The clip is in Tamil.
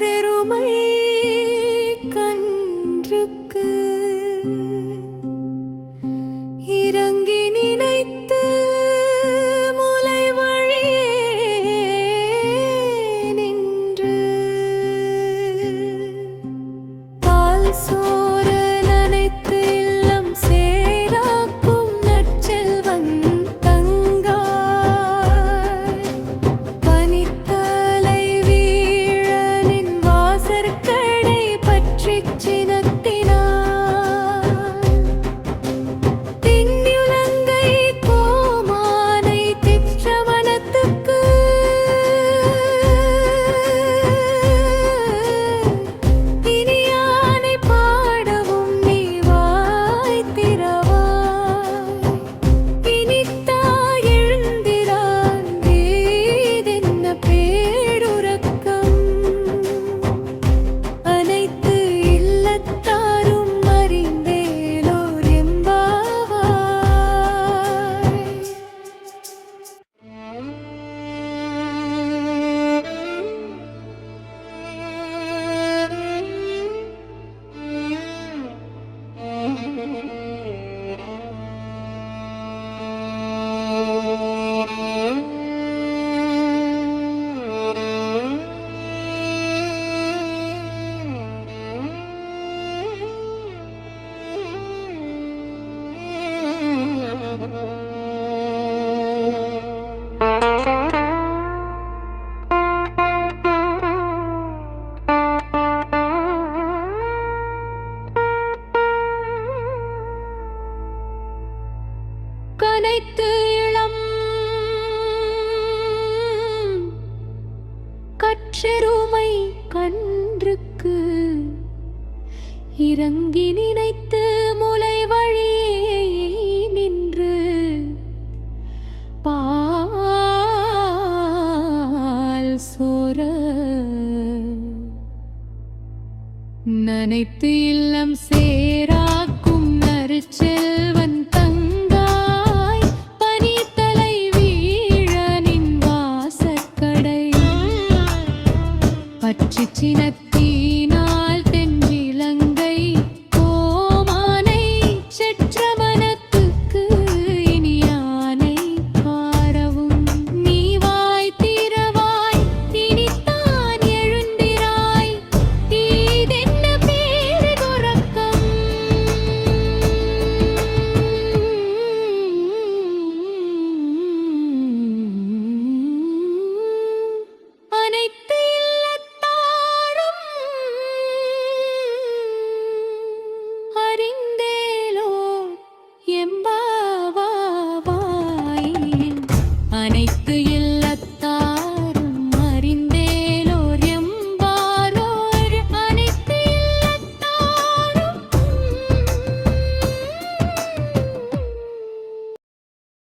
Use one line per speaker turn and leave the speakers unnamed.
காற்றெருமை electric chin கனைத்து இளம் கற்றெருமை கன்றுக்கு இறங்கி நினைத்து முலை வழியே நின்று பால் சோர நினைத்து இல்லம் சேராக்கும் நறுச்செல்வன் த Patitina